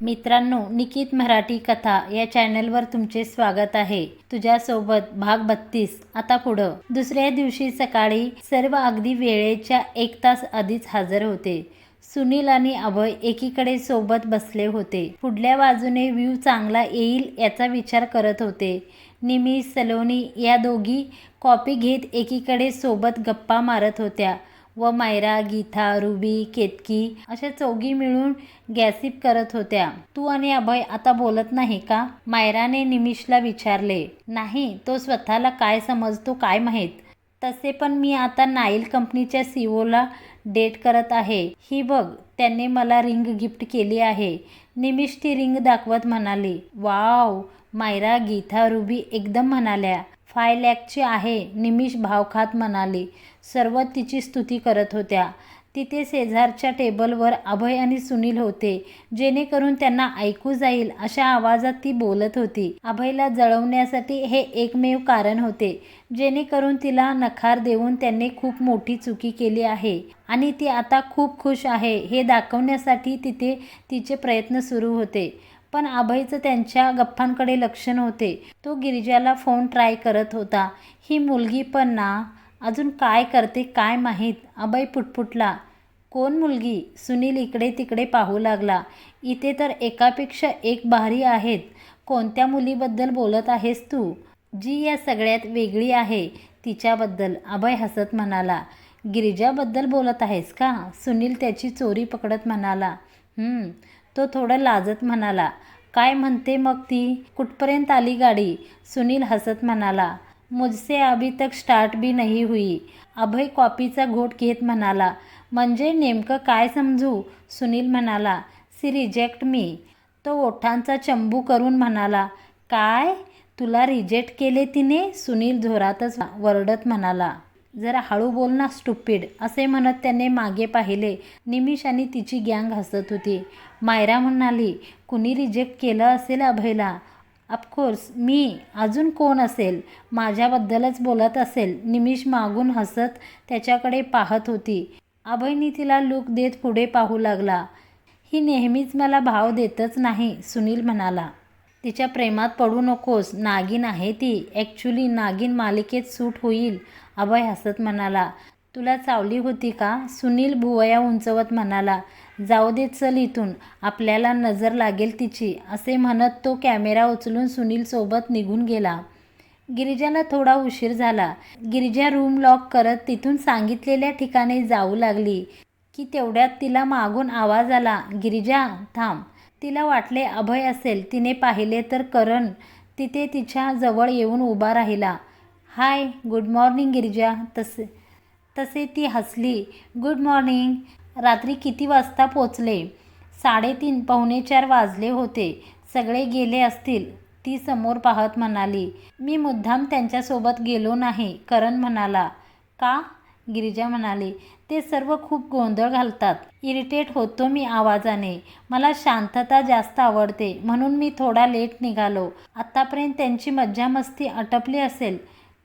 मित्रांनो निकित मराठी कथा या चॅनलवर तुमचे स्वागत आहे. तुझ्यासोबत भाग बत्तीस. आता पुढं. दुसऱ्या दिवशी सकाळी सर्व अगदी वेळेच्या एक तास आधीच हजर होते. सुनील आणि अभय एकीकडे सोबत बसले होते. पुढल्या बाजूने व्ह्यू चांगला येईल याचा विचार करत होते. निमी सलोनी या दोघी कॉपी घेत एकीकडे सोबत गप्पा मारत होत्या. व मायरा गीता रुबी केतकी अशा चौघी मिळून गॅसिप करत होत्या. तू आणि अभय आता बोलत नाही का? मायराने निमिषला विचारले. नाही तो स्वतःला काय समजतो काय माहीत? तसे पण मी आता नाईल कंपनीच्या सीओला डेट करत आहे. ही बघ त्याने मला रिंग गिफ्ट केली आहे. निमिष ती रिंग दाखवत म्हणाली. वाव! मायरा गीता रुबी एकदम म्हणाल्या. फाय लॅकची आहे निमिष भाव खात म्हणाली. सर्व तिची स्तुती करत होत्या. तिथे शेजारच्या टेबलवर अभय आणि सुनील होते जेणेकरून त्यांना ऐकू जाईल अशा आवाजात ती बोलत होती. अभयला जळवण्यासाठी हे एकमेव कारण होते जेणेकरून तिला नकार देऊन त्यांनी खूप मोठी चुकी केली आहे. आणि ती आता खूप खुश आहे हे दाखवण्यासाठी तिथे तिचे प्रयत्न सुरू होते. पण अभयचं त्यांच्या गप्पांकडे लक्ष नव्हते. तो गिरिजाला फोन ट्राय करत होता. ही मुलगी पण ना अजून काय करते काय माहीत? अभय पुटपुटला. कोण मुलगी? सुनील इकडे तिकडे पाहू लागला. इथे तर एकापेक्षा एक भारी आहेत. कोणत्या मुलीबद्दल बोलत आहेस तू? जी या सगळ्यात वेगळी आहे तिच्याबद्दल अभय हसत म्हणाला. गिरिजाबद्दल बोलत आहेस का? सुनील त्याची चोरी पकडत म्हणाला. तो थोडं लाजत म्हणाला. काय म्हणते मग ती? कुठपर्यंत आली गाडी? सुनील हसत म्हणाला. मुझसे अभी तक स्टार्ट भी नाही हुई. अभय कॉपीचा घोट घेत म्हणाला म्हणजे नेमकं काय समजू? सुनील म्हणाला सी रिजेक्ट मी तो ओठांचा चंबू करून म्हणाला काय? तुला रिजेक्ट केले तिने? सुनील जोरातच वरडत म्हणाला जरा हळू बोल ना स्टुपिड असे म्हणत त्याने मागे पाहिले. निमिष आणि तिची गँग हसत होती. मायरा म्हणाली कुणी रिजेक्ट केलं असेल अभयला? ऑफकोर्स मी अजून कोण असेल माझ्याबद्दलच बोलत असेल निमिष मागून हसत त्याच्याकडे पाहत होती. अभयनी तिला लूक देत पुढे पाहू लागला. ही नेहमीच मला भाव देतच नाही सुनील म्हणाला. तिच्या प्रेमात पडू नकोस नागिन आहे ती. ॲक्च्युली नागिन मालिकेत सूट होईल अभय हसत म्हणाला. तुला चावली होती का? सुनील भुवया उंचवत म्हणाला. जाऊ दे चल इथून. आपल्याला नजर लागेल तिची असे म्हणत तो कॅमेरा उचलून सुनीलसोबत निघून गेला. गिरिजाला थोडा उशीर झाला. गिरिजा रूम लॉक करत तिथून सांगितलेल्या ठिकाणी जाऊ लागली की तेवढ्यात तिला मागून आवाज आला गिरिजा थांब. तिला वाटले अभय असेल तिने पाहिले तर करण तिथे तिच्या जवळ येऊन उभा राहिला. हाय गुड मॉर्निंग गिरिजा तसे तसे ती हसली. गुड मॉर्निंग रात्री किती वाजता पोचले? साडेतीन पावणे चार वाजले होते. सगळे गेले असतील. ती समोर पाहत म्हणाली मी मुद्दाम त्यांच्यासोबत गेलो नाही करण म्हणाला. का? गिरिजा म्हणाली ते सर्व खूप गोंधळ घालतात. इरिटेट होतो मी आवाजाने. मला शांतता जास्त आवडते. म्हणून मी थोडा लेट निघालो. आत्तापर्यंत त्यांची मज्जा मस्ती आटपली असेल.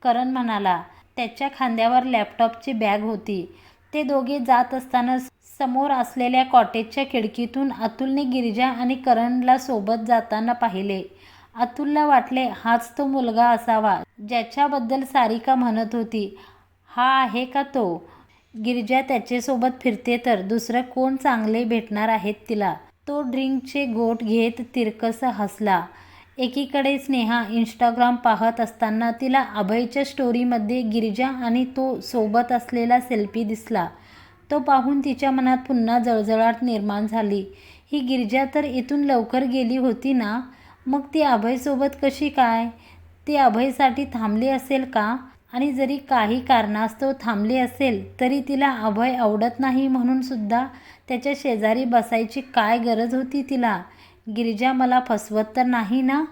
करण म्हणाला त्याच्या खांद्यावर लॅपटॉपची बॅग होती. ते दोघे जात असताना समोर असलेल्या कॉटेजच्या खिडकीतून अतुलने गिरिजा आणि करणला सोबत जाताना पाहिले. अतुलला वाटले हाच तो मुलगा असावा ज्याच्याबद्दल सारिका म्हणत होती. हा आहे का तो? गिरिजा त्याच्यासोबत फिरते तर दुसरं कोण चांगले भेटणार आहेत तिला? तो ड्रिंकचे गोट घेत तिरकस हसला. एकीकडे स्नेहा इंस्टाग्राम पाहत असताना तिला अभयच्या स्टोरीमध्ये गिरिजा आणि तो सोबत असलेला सेल्फी दिसला. तो पाहून तिच्या मनात पुन्हा जळजळाट निर्माण झाली. ही गिरजा तर इथून लवकर गेली होती ना? मग ती अभयसोबत कशी काय? ती अभयसाठी थांबली असेल का? आणि जरी काही कारणास्तव थांबली असेल तरी तिला अभय आवडत नाही म्हणून सुद्धा त्याच्या शेजारी बसायची काय गरज होती तिला? गिरिजा मला फसवत तर नाही ना?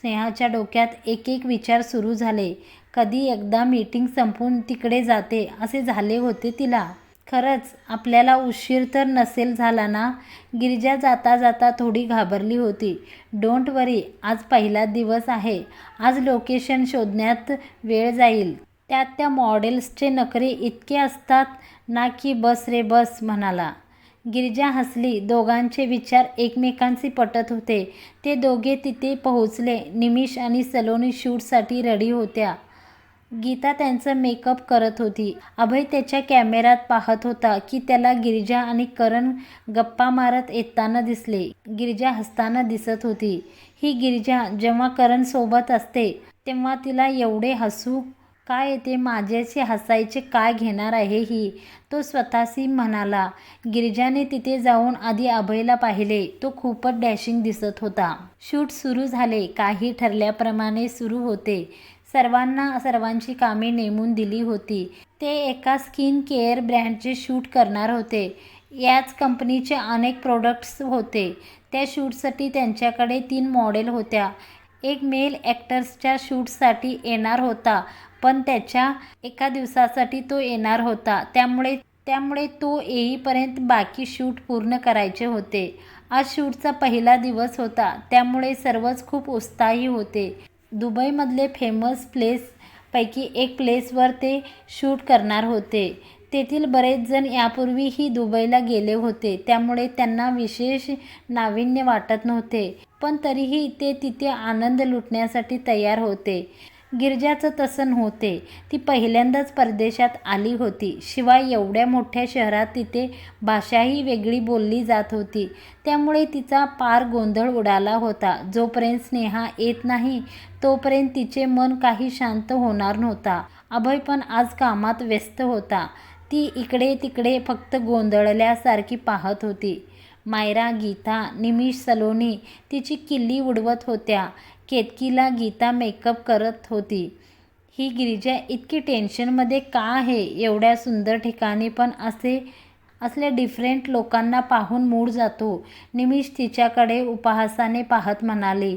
स्नेहाच्या डोक्यात एक एक विचार सुरू झाले. कधी एकदा मीटिंग संपून तिकडे जाते असे झाले होते तिला. खरंच आपल्याला उशीर तर नसेल झाला ना? गिरिजा जाता जाता थोडी घाबरली होती. डोंट वरी आज पहिला दिवस आहे. आज लोकेशन शोधण्यात वेळ जाईल. त्यात त्या मॉडेल्सचे नखरे इतके असतात ना की बस रे बस म्हणाला. गिरिजा हसली. दोघांचे विचार एकमेकांशी पटत होते. ते दोघे तिथे पोहोचले. निमिष आणि सलोनी शूटसाठी रेडी होत्या. गीता त्यांचं मेकअप करत होती. अभय त्याच्या कॅमेऱ्यात पाहत होता की त्याला गिरिजा आणि करण गप्पा मारत येताना दिसले. गिरिजा हसताना दिसत होती. ही गिरिजा जेव्हा करण सोबत असते तेव्हा तिला एवढे हसू काय येते माझ्याशी हसायचे काय घेणार आहे ही? तो स्वतःशी म्हणाला. गिरिजाने तिथे जाऊन आधी अभयला पाहिले. तो खूपच डॅशिंग दिसत होता. शूट सुरू झाले. काही ठरल्याप्रमाणे सुरू होते. सर्वांना सर्वांची कामे नेमून दिली होती. ते एका स्किन केअर ब्रँडचे शूट करणार होते. याच कंपनीचे अनेक प्रोडक्ट्स होते. त्या शूटसाठी त्यांच्याकडे तीन मॉडेल होत्या. एक मेल ॲक्टर्सच्या शूटसाठी येणार होता पण त्याच्या एका दिवसासाठी तो येणार होता. त्यामुळे त्यामुळे तो येईपर्यंत बाकी शूट पूर्ण करायचे होते. आज शूटचा पहिला दिवस होता. त्यामुळे सर्वच खूप उत्साही होते. दुबईमधले फेमस प्लेस पैकी एक प्लेसवर ते शूट करणार होते. तेथील बरेच जण यापूर्वीही दुबईला गेले होते. त्यामुळे त्यांना विशेष नाविन्य वाटत नव्हते. पण तरीही ते तिथे आनंद लुटण्यासाठी तयार होते. गिरजाचं तसं नव्हते. ती पहिल्यांदाच परदेशात आली होती. शिवाय एवढ्या मोठ्या शहरात तिथे भाषाही वेगळी बोलली जात होती. त्यामुळे तिचा पार गोंधळ उडाला होता. जोपर्यंत स्नेहा येत नाही तोपर्यंत तिचे मन काही शांत होणार नव्हता. अभय पण आज कामात व्यस्त होता. ती इकडे तिकडे फक्त गोंधळल्यासारखी पाहत होती. मायरा गीता निमिष सलोनी तिची किल्ली उडवत होत्या. केतकीला गीता मेकअप करत होती. ही गिरिजा इतकी टेन्शनमध्ये का आहे? एवढ्या सुंदर ठिकाणी पण असे असल्या डिफरंट लोकांना पाहून मूड जातो. निमिष तिच्याकडे उपहासाने पाहत म्हणाले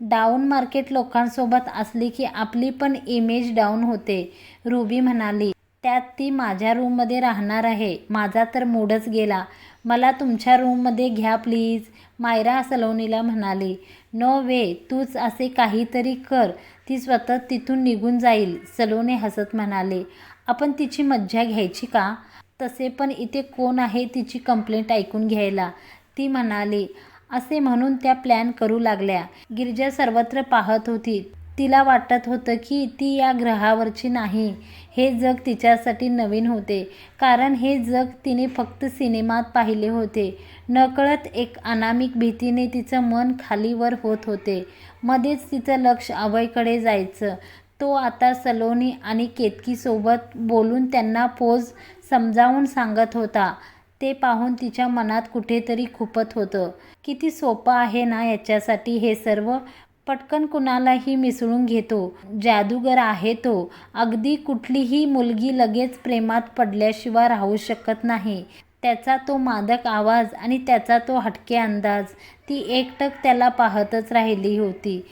डाऊन मार्केट लोकांसोबत असली की आपली पण इमेज डाऊन होते. रुबी म्हणाली त्यात ती माझ्या रूममध्ये राहणार आहे. माझा तर मूडच गेला. मला तुमच्या रूममध्ये घ्या प्लीज मायरा सलोनीला म्हणाली नो वे तूच असे काहीतरी कर. ती स्वतः तिथून निघून जाईल सलोने हसत म्हणाले. आपण तिची मज्जा घ्यायची का? तसे पण इथे कोण आहे तिची कंप्लेंट ऐकून घ्यायला? ती म्हणाली असे म्हणून त्या प्लॅन करू लागल्या. गिरजा सर्वत्र पाहत होती. तिला वाटत होतं की ती या ग्रहावरची नाही. हे जग तिच्यासाठी नवीन होते. कारण हे जग तिने फक्त सिनेमात पाहिले होते. नकळत एक अनामिक भीतीने तिचं मन खालीवर होत होते. मध्येच तिचं लक्ष अभयकडे जायचं. तो आता सलोनी आणि केतकीसोबत बोलून त्यांना पोज समजावून सांगत होता. ते पाहून तिच्या मनात कुठेतरी खुपत होतं. किती सोपं आहे ना याच्यासाठी हे सर्व? पटकन कुणालाही मिसळून घेतो. जादूगर आहे तो. अगदी कुठलीही मुलगी लगेच प्रेमात पडल्याशिवाय राहू शकत नाही. त्याचा तो मादक आवाज आणि त्याचा तो हटके अंदाज ती एकटक त्याला पाहतच राहिली होती.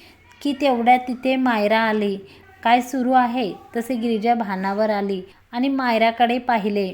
की तेवढ्या तिथे मायरा आली. काय सुरू आहे? तसे गिरिजा भानावर आली आणि मायराकडे पाहिले.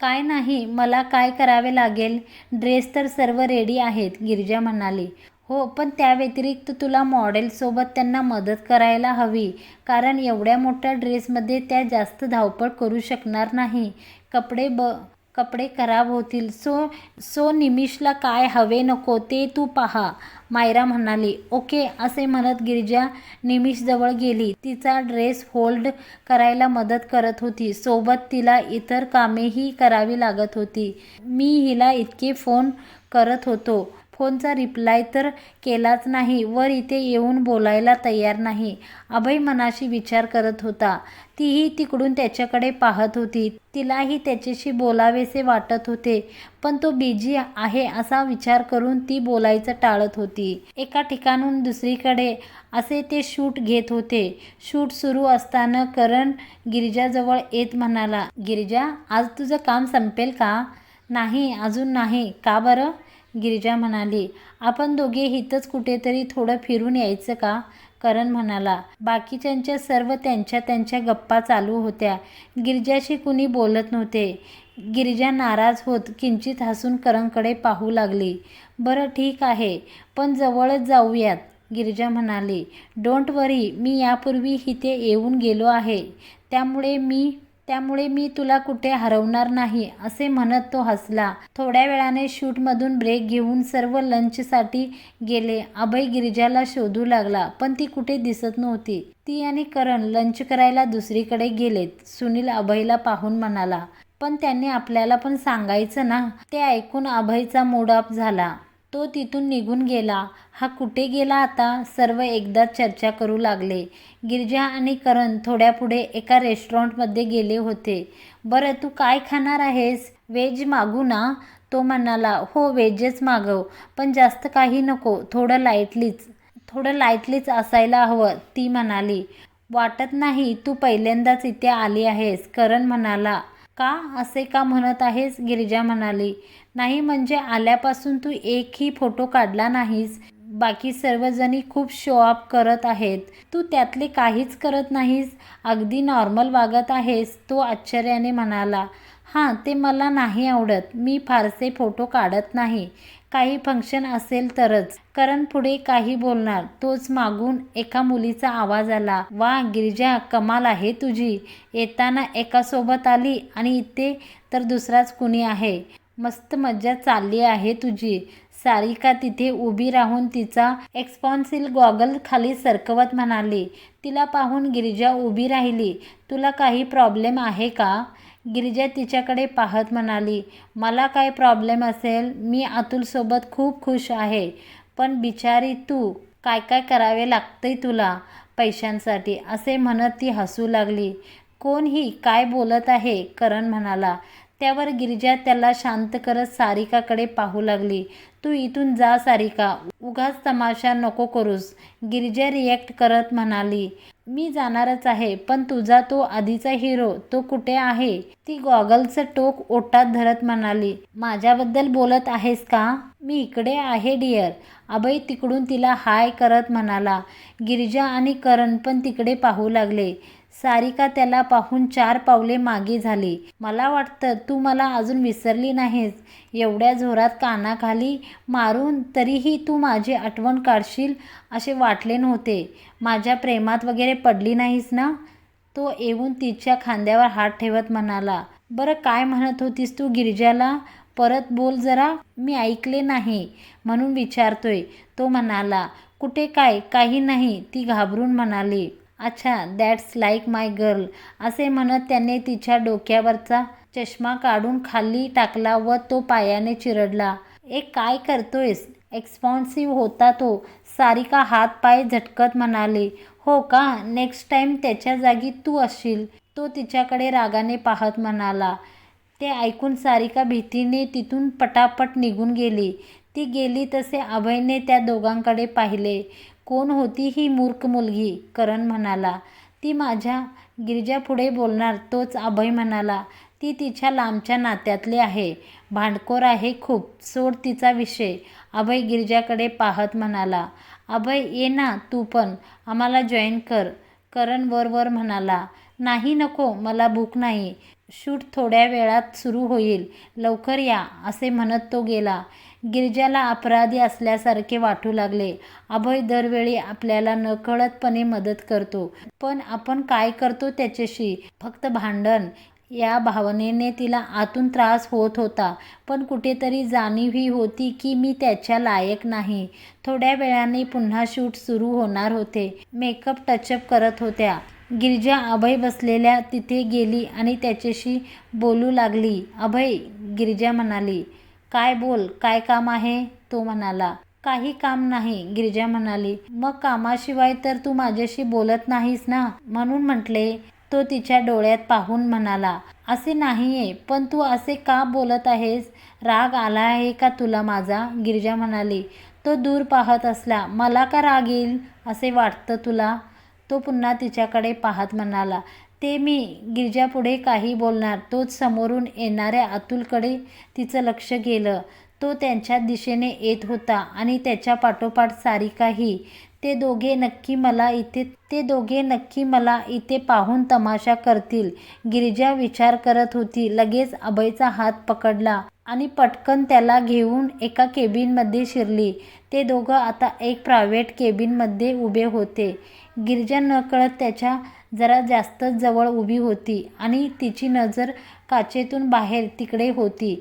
काय नाही मला काय करावे लागेल? ड्रेस तर सर्व रेडी आहेत गिरिजा म्हणाली. हो पण त्या व्यतिरिक्त तुला मॉडेलसोबत त्यांना मदत करायला हवी. कारण एवढ्या मोठ्या ड्रेसमध्ये त्या जास्त धावपळ करू शकणार नाही. कपडे ब कपडे खराब होतील. सो सो निमिषला काय हवे नको ते तू पहा. मायरा म्हणाली ओके असे म्हणत गिरिजा निमिषजवळ गेली. तिचा ड्रेस होल्ड करायला मदत करत होती. सोबत तिला इतर कामेही करावी लागत होती. मी हिला इतके फोन करत होतो. फोनचा रिप्लाय तर केलाच नाही वर इथे येऊन बोलायला तयार नाही. अभय मनाशी विचार करत होता. तीही तिकडून त्याच्याकडे पाहत होती. तिलाही त्याच्याशी बोलावेसे वाटत होते पण तो बिझी आहे असा विचार करून ती बोलायचं टाळत होती. एका ठिकाणून दुसरीकडे असे ते शूट घेत होते. शूट सुरू असताना करण गिरिजाजवळ येत म्हणाला गिरिजा आज तुझं काम संपेल का? नाही अजून नाही. का बरं? गिरिजा म्हणाली आपण दोघे इथंच कुठेतरी थोडं फिरून यायचं का? करण म्हणाला बाकीच्यांच्या सर्व त्यांच्या त्यांच्या गप्पा चालू होत्या. गिरिजाशी कुणी बोलत नव्हते. गिरिजा नाराज होत किंचित हसून करणकडे पाहू लागली. बरं ठीक आहे पण जवळच जाऊयात गिरिजा म्हणाली. डोंट वरी मी यापूर्वी इथे येऊन गेलो आहे. त्यामुळे मी त्यामुळे मी तुला कुठे हरवणार नाही असे म्हणत तो हसला. थोड्या वेळाने शूटमधून ब्रेक घेऊन सर्व लंचसाठी गेले. अभय गिरिजाला शोधू लागला पण ती कुठे दिसत नव्हती. ती आणि करण लंच करायला दुसरीकडे गेलेत सुनील अभयला पाहून म्हणाला. पण त्यांनी आपल्याला पण सांगायचं ना? ते ऐकून अभयचा मूड ऑफ झाला. तो तिथून निघून गेला. हा कुठे गेला आता? सर्व एकदाच चर्चा करू लागले. गिरजा आणि करण थोड्या पुढे एका रेस्टॉरंटमध्ये गेले होते. बरं तू काय खाणार आहेस? व्हेज मागू ना? तो म्हणाला. हो व्हेजच मागव. पण जास्त काही नको. थोडं लाईटलीच थोडं लाईटलीच असायला हवं ती म्हणाली. वाटत नाही तू पहिल्यांदाच इथे आली आहेस करण म्हणाला. का असे का म्हणत आहेस? गिरिजा म्हणाली. नाही म्हणजे आल्यापासून तू एकही फोटो काढला नाहीस. बाकी सर्वजणी खूप शो अप करत आहेत. तू त्यातले काहीच करत नाहीस. अगदी नॉर्मल वागत आहेस तो आश्चर्याने म्हणाला. हां ते मला नाही आवडत. मी फारसे फोटो काढत नाही. काही फंक्शन असेल तरच. करण पुढे काही बोलणार. तोच मागून एका मुलीचा आवाज आला. वा गिरिजा कमाल आहे तुझी. येताना एकासोबत आली आणि इथे तर दुसराच कुणी आहे. मस्त मज्जा चालली आहे तुझी. सारिका तिथे उभी राहून तिचा एक्सपॉन्सिल गॉगल खाली सरकवत म्हणाली. तिला पाहून गिरिजा उभी राहिली. तुला काही प्रॉब्लेम आहे का? गिरिजा तिच्याकडे पाहत म्हणाली मला काय प्रॉब्लेम असेल? मी अतुलसोबत खूप खुश आहे. पण बिचारी तू काय काय करावे लागतंय तुला? पैशांसाठी. असे म्हणत ती हसू लागली. कोण ही? काय बोलत आहे? करण म्हणाला. त्यावर गिरिजा त्याला शांत करत सारिकाकडे पाहू लागली. तू इथून जा सारिका. उगाच तमाशा नको करूस. गिरिजा रिॲक्ट करत म्हणाली मी जाणारच आहे पण तुझा तो आधीचा हिरो तो कुठे आहे? ती गॉगलचं टोक ओटात धरत म्हणाली माझ्याबद्दल बोलत आहेस का? मी इकडे आहे डिअर अभय तिकडून तिला हाय करत म्हणाला गिरिजा आणि करण पण तिकडे पाहू लागले. सारिका त्याला पाहून चार पावले मागे झाली. मला वाटतं तू मला अजून विसरली नाहीस. एवढ्या जोरात कानाखाली मारून तरीही तू माझी आठवण काढशील असे वाटले नव्हते. माझ्या प्रेमात वगैरे पडली नाहीस ना तो येऊन तिच्या खांद्यावर हात ठेवत म्हणाला. बरं काय म्हणत होतीस तू गिरजाला? परत बोल जरा. मी ऐकले नाही म्हणून विचारतोय. तो म्हणाला. कुठे काय? काही नाही ती घाबरून म्हणाली. अच्छा दॅट्स लाईक माय गर्ल असे म्हणत त्याने तिच्या डोक्यावरचा चष्मा काढून खाली टाकला व तो पायाने चिरडला. ए काय करतोयस? एक्सपॉन्सिव्ह होता तो. सारिका हात पाय झटकत म्हणाले. हो का? नेक्स्ट टाईम त्याच्या जागी तू असशील. तो तिच्याकडे रागाने पाहत म्हणाला. ते ऐकून सारिका भीतीने तिथून पटापट निघून गेली. ती गेली तसे अभयने त्या दोघांकडे पाहिले. कोण होती ही मूर्ख मुलगी? करण म्हणाला. ती माझ्या गिरिजापुढे बोलणार तोच अभय म्हणाला. ती तिच्या लांबच्या नात्यातले आहे. भांडखोर आहे खूप. सोड तिचा विषय. अभय गिरिजाकडे पाहत म्हणाला. अभय ये ना तू पण. आम्हाला जॉईन कर. करण वर वर म्हणाला. नाही नको मला भूक नाही. शूट थोड्या वेळात सुरू होईल. लवकर या असे म्हणत तो गेला. गिरजाला अपराधी असल्यासारखे वाटू लागले. अभय दरवेळी आपल्याला नकळतपणे मदत करतो. पण आपण काय करतो त्याच्याशी? फक्त भांडण. या भावनेने तिला आतून त्रास होत होता. पण कुठेतरी जाणीवही होती की मी त्याच्या लायक नाही. थोड्या वेळाने पुन्हा शूट सुरू होणार होते. मेकअप टचअप करत होत्या. गिरजा अभय बसलेल्या तिथे गेली आणि त्याच्याशी बोलू लागली. अभय गिरजा म्हणाली. काय बोल काय काम आहे? तो म्हणाला. काही काम नाही गिरिजा म्हणाली. मग कामाशिवाय तर तू माझ्याशी बोलत नाहीस ना? म्हणून म्हटले. तो तिच्या डोळ्यात पाहून म्हणाला. असे नाहीये पण तू असे का बोलत आहेस? राग आला आहे का तुला माझा? गिरिजा म्हणाली. तो दूर पाहत असला मला का राग येईल? असे वाटतं तुला? तो पुन्हा तिच्याकडे पाहत म्हणाला. ते मी गिरिजापुढे काही बोलणार. तोच समोरून येणाऱ्या अतुलकडे तिचं लक्ष गेलं. तो त्यांच्या दिशेने येत होता आणि त्याच्या पाठोपाठ सारिकाही. ते दोघे नक्की मला इथे ते दोघे नक्की मला इथे पाहून तमाशा करतील. गिरिजा विचार करत होती. लगेच अभयचा हात पकडला आणि पटकन त्याला घेऊन एका केबिनमध्ये शिरली. ते दोघं आता एक प्रायव्हेट केबिनमध्ये उभे होते. गिरिजा नकळत त्याच्या जरा जास्तच जवळ उभी होती आणि तिची नजर काचेतून बाहेर तिकडे होती.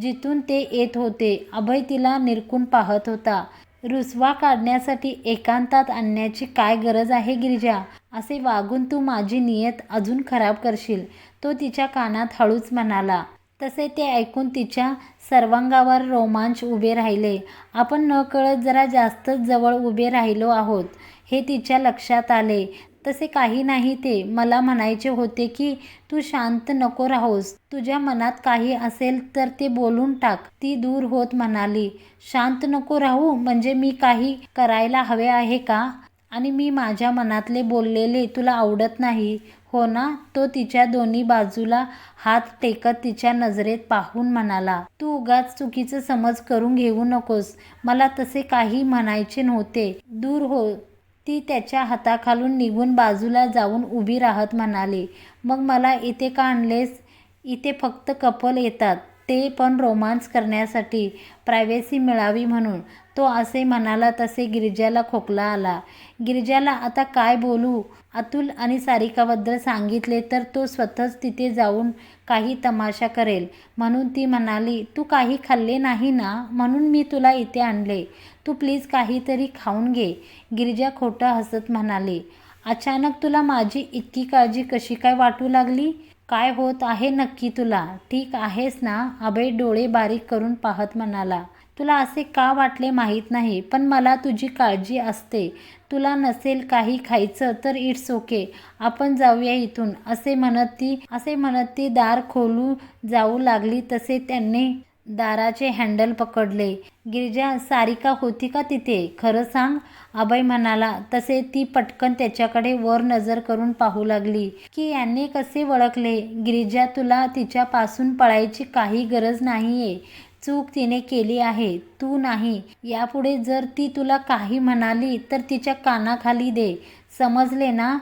जिथून ते येत होते अभय तिला निरकून पाहत होता. रुसवा काढण्यासाठी एकांतात आणण्याची काय गरज आहे गिरिजा? असे वागून तू माझी नियत अजून खराब करशील तो तिच्या कानात हळूच म्हणाला. तसे ते ऐकून तिच्या सर्वांगावर रोमांच उभे राहिले. आपण नकळत जरा जास्तच जवळ उभे राहिलो आहोत हे तिच्या लक्षात आले. तसे काही नाही ते. मला म्हणायचे होते की तू शांत नको राहोस. तुझ्या मनात काही असेल तर ते बोलून टाक. ती दूर होत म्हणाली शांत नको राहू? म्हणजे मी काही करायला हवे आहे का? आणि मी माझ्या मनातले बोललेले तुला आवडत नाही. हो ना? तो तिच्या दोन्ही बाजूला हात टेकत तिच्या नजरेत पाहून म्हणाला तू उगाच चुकीचं समज करून घेऊ नकोस. मला तसे काही म्हणायचे नव्हते. दूर हो. ती त्याच्या हाताखालून निघून बाजूला जाऊन उभी राहत म्हणाली मग मला इथे का आणलेस? इथे फक्त कपल येतात ते पण रोमांस करण्यासाठी प्रायव्हसी मिळावी म्हणून. तो असे म्हणाला तसे गिरिजाला खोकला आला. गिरिजाला आता काय बोलू? अतुल आणि सारिकाबद्दल सांगितले तर तो स्वतःच तिथे जाऊन काही तमाशा करेल. म्हणून ती म्हणाली तू काही खाल्ले नाही ना? म्हणून मी तुला इथे आणले. तू प्लीज काहीतरी खाऊन घे. गिरिजा खोटं हसत म्हणाली. अचानक तुला माझी इतकी काळजी कशी काय वाटू लागली? काय होत आहे नक्की तुला? ठीक आहेस ना? अभय डोळे बारीक करून पाहत म्हणाला. तुला असे का वाटले माहीत नाही पण मला तुझी काळजी असते. तुला नसेल काही खायचं तर इट्स ओके. आपण जाऊया इथून. असे म्हणत ती असे म्हणत ती दार खोलू जाऊ लागली तसे त्यांनी दाराचे हँडल पकडले. गिरिजा सारिका होती का तिथे? खरं सांग. अभय म्हणाला तसे ती पटकन त्याच्याकडे वर नजर करून पाहू लागली. की यांनी कसे वळखले? गिरिजा तुला तिच्यापासून पळायची काही गरज नाहीये. चूक तिने केली आहे. तू नाही. यापुढे जर ती तुला काही म्हणाली तर तिच्या कानाखाली दे. समजले ना?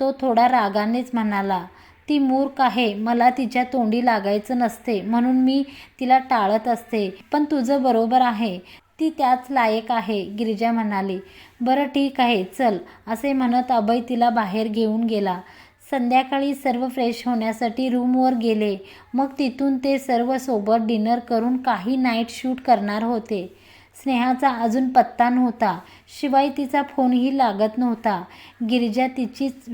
तो थोडा रागानेच म्हणाला. ती मूर्ख आहे. मला तिच्या तोंडी लागायचं नसते. म्हणून मी तिला टाळत असते. पण तुझं बरोबर आहे. ती त्याच लायक आहे गिरिजा म्हणाली. बरं ठीक आहे चल असे म्हणत अभय तिला बाहेर घेऊन गेला. संध्याकाळी सर्व फ्रेश होण्यासाठी रूमवर गेले. मग तिथून ते सर्व सोबत डिनर करून काही नाईट शूट करणार होते. स्नेहाचा अजून पत्ता नव्हता. शिवाय तिचा फोनही लागत नव्हता. गिरिजा तिचीच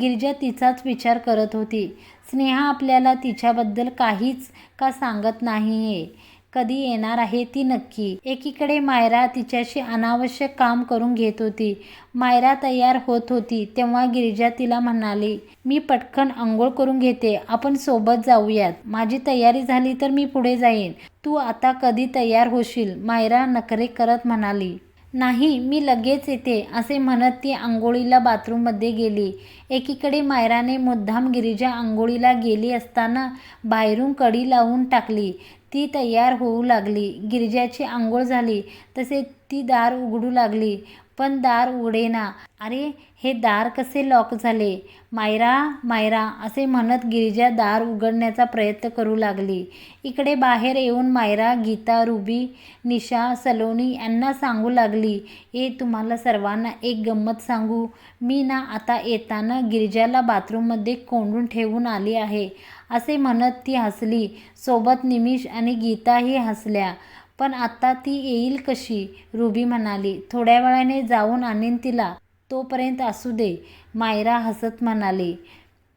गिरिजा तिचाच विचार करत होती. स्नेहा आपल्याला तिच्याबद्दल काहीच का सांगत नाही आहे कधी येणार आहे ती नक्की. एकीकडे मायरा तिच्याशी अनावश्यक काम करून घेत होती. मायरा तयार होत होती तेव्हा गिरिजा तिला म्हणाली मी पटकन आंघोळ करून घेते. आपण सोबत जाऊयात. माझी तयारी झाली तर मी पुढे जाईन. तू आता कधी तयार होशील? मायरा नखरे करत म्हणाली. नाही मी लगेच येते असे म्हणत ती आंघोळीला बाथरूममध्ये गेली. एकीकडे मायराने मुद्दाम गिरिजा आंघोळीला गेली असताना बाहेरून कडी लावून टाकली. ती तयार होऊ लागली. गिरिजाची आंघोळ झाली तसे ती दार उघडू लागली. पण दार उघडेना अरे हे दार कसे लॉक झाले? मायरा मायरा असे म्हणत गिरिजा दार उघडण्याचा प्रयत्न करू लागली. इकडे बाहेर येऊन मायरा गीता रुबी निशा सलोनी यांना सांगू लागली. ए तुम्हाला सर्वांना एक गंमत सांगू. मी ना आता येताना गिरिजाला बाथरूममध्ये कोंडून ठेवून आली आहे. असे म्हणत ती हसली. सोबत निमिष आणि गीताही हसल्या. पण आता ती येईल कशी? रुबी म्हणाली. थोड्या वेळाने जाऊन आणीन तिला. तोपर्यंत असू दे. मायरा हसत म्हणाली.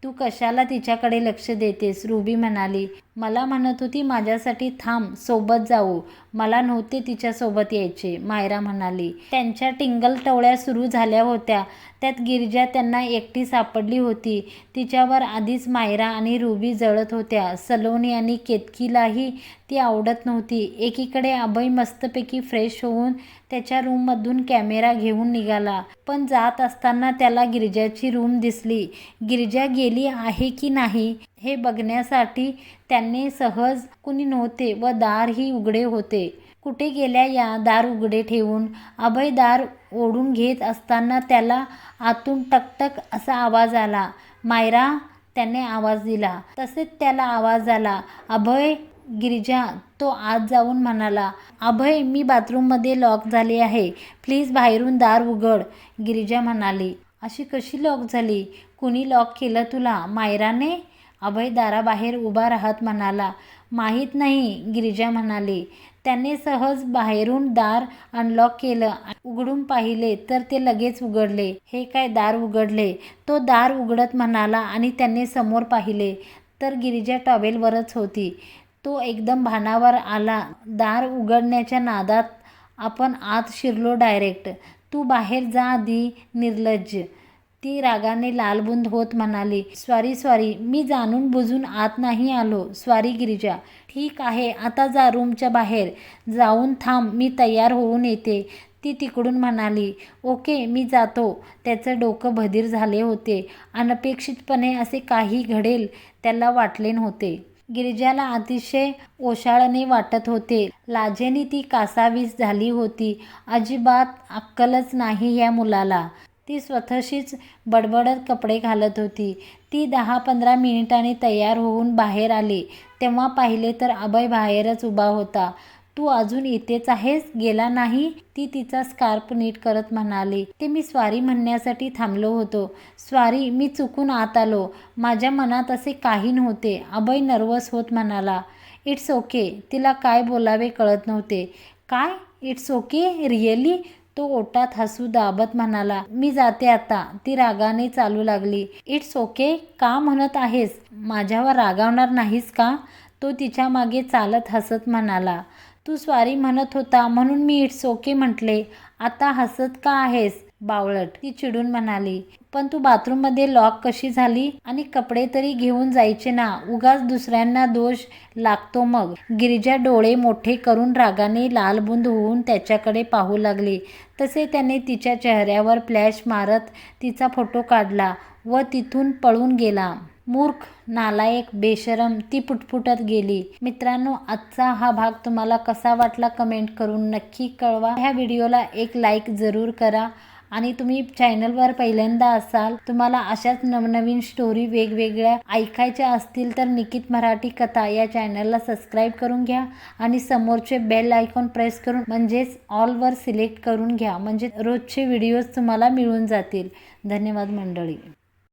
तू कशाला तिच्याकडे लक्ष देतेस? रुबी म्हणाली. मला म्हणत होती माझ्यासाठी थांब सोबत जाऊ. मला नव्हते तिच्यासोबत यायचे मायरा म्हणाली. त्यांच्या टिंगल टवळ्या सुरू झाल्या होत्या. त्यात गिरजा त्यांना एकटी सापडली होती. तिच्यावर आधीच मायरा आणि रुबी जळत होत्या. सलोनी आणि केतकीलाही ती आवडत नव्हती. एकीकडे अभय मस्तपैकी फ्रेश होऊन त्याच्या रूममधून कॅमेरा घेऊन निघाला. पण जात असताना त्याला गिरजाची रूम दिसली. गिरिजा गेली आहे की नाही? हे बघण्यासाठी त्यांनी सहज कुणी नव्हते व दारही उघडे होते. कुठे गेल्या या दार उघडे ठेवून? अभय दार ओढून घेत असताना त्याला आतून टकटक असा आवाज आला. मायरा त्याने आवाज दिला. तसेच त्याला आवाज आला. अभय गिरिजा तो आत जाऊन म्हणाला अभय मी बाथरूममध्ये लॉक झाले आहे. प्लीज बाहेरून दार उघड. गिरिजा म्हणाली अशी कशी लॉक झाली? कुणी लॉक केलं तुला? मायराने अभय दाराबाहेर उभा राहत म्हणाला माहीत नाही गिरिजा म्हणाली. त्याने सहज बाहेरून दार अनलॉक केलं उघडून पाहिले तर ते लगेच उघडले. हे काय दार उघडले? तो दार उघडत म्हणाला आणि त्याने समोर पाहिले तर गिरिजा टॉवेलवरच होती. तो एकदम भानावर आला. दार उघडण्याच्या नादात आपण आत शिरलो डायरेक्ट. तू बाहेर जा आधी निर्लज्ज. ती रागाने लालबुंद होत म्हणाली स्वारी स्वारी मी जाणून बुजून आत नाही आलो स्वारी गिरिजा. ठीक आहे आता जा रूमच्या बाहेर. जाऊन थांब मी तयार होऊन येते. ती तिकडून म्हणाली ओके मी जातो. त्याचं डोकं भदीर झाले होते. अनपेक्षितपणे असे काही घडेल त्याला वाटले नव्हते. गिरिजाला अतिशय ओशाळणे वाटत होते. लाजेने ती कासावीस झाली होती. अजिबात अक्कलच नाही या मुलाला. ती स्वतःशीच बडबडत कपडे घालत होती. ती दहा पंधरा मिनिटांनी तयार होऊन बाहेर आली. तेव्हा पाहिले तर अभय बाहेरच उभा होता. तू अजून इथेच आहेस? गेला नाही? ती तिचा स्कार्प नीट करत म्हणाली. ते मी स्वारी म्हणण्यासाठी थांबलो होतो. स्वारी मी चुकून आत आलो. माझ्या मनात असे काही नव्हते. अभय नर्वस होत म्हणाला इट्स ओके. तिला काय बोलावे कळत नव्हते. काय? It's okay? रिअली? तो ओटात हसू दाबत म्हणाला मी जाते आता. ती रागाने चालू लागली. इट्स ओके का म्हणत आहेस? माझ्यावर रागावणार नाहीस का? तो तिच्यामागे चालत हसत म्हणाला. तू स्वारी म्हणत होता म्हणून मी इट्स ओके म्हटले. आता हसत का आहेस बावळट? ती चिडून म्हणाली. पण तू बाथरूममध्ये लॉक कशी झाली? आणि कपडे तरी घेऊन जायचे ना उगाच दुसऱ्यांना दोष लागतो मग. गिरिजा डोळे मोठे करून रागाने लालबुंद होऊन त्याच्याकडे पाहू लागली. तसे त्याने तिच्या चेहऱ्यावर फ्लॅश मारत तिचा फोटो काढला व तिथून पळून गेला. मूर्ख नालायक बेशरम ती पुटपुटत गेली. मित्रांनो आजचा हा भाग तुम्हाला कसा वाटला कमेंट करून नक्की कळवा. ह्या व्हिडिओला एक लाईक जरूर करा. आणि तुम्ही चॅनलवर पहिल्यांदा असाल तुम्हाला अशाच नवनवीन स्टोरी वेगवेगळ्या ऐकायच्या असतील तर निकित मराठी कथा या चॅनलला सबस्क्राईब करून घ्या आणि समोरचे बेल आयकॉन प्रेस करून म्हणजेच ऑलवर सिलेक्ट करून घ्या. म्हणजे रोजचे व्हिडिओज तुम्हाला मिळून जातील. धन्यवाद मंडळी.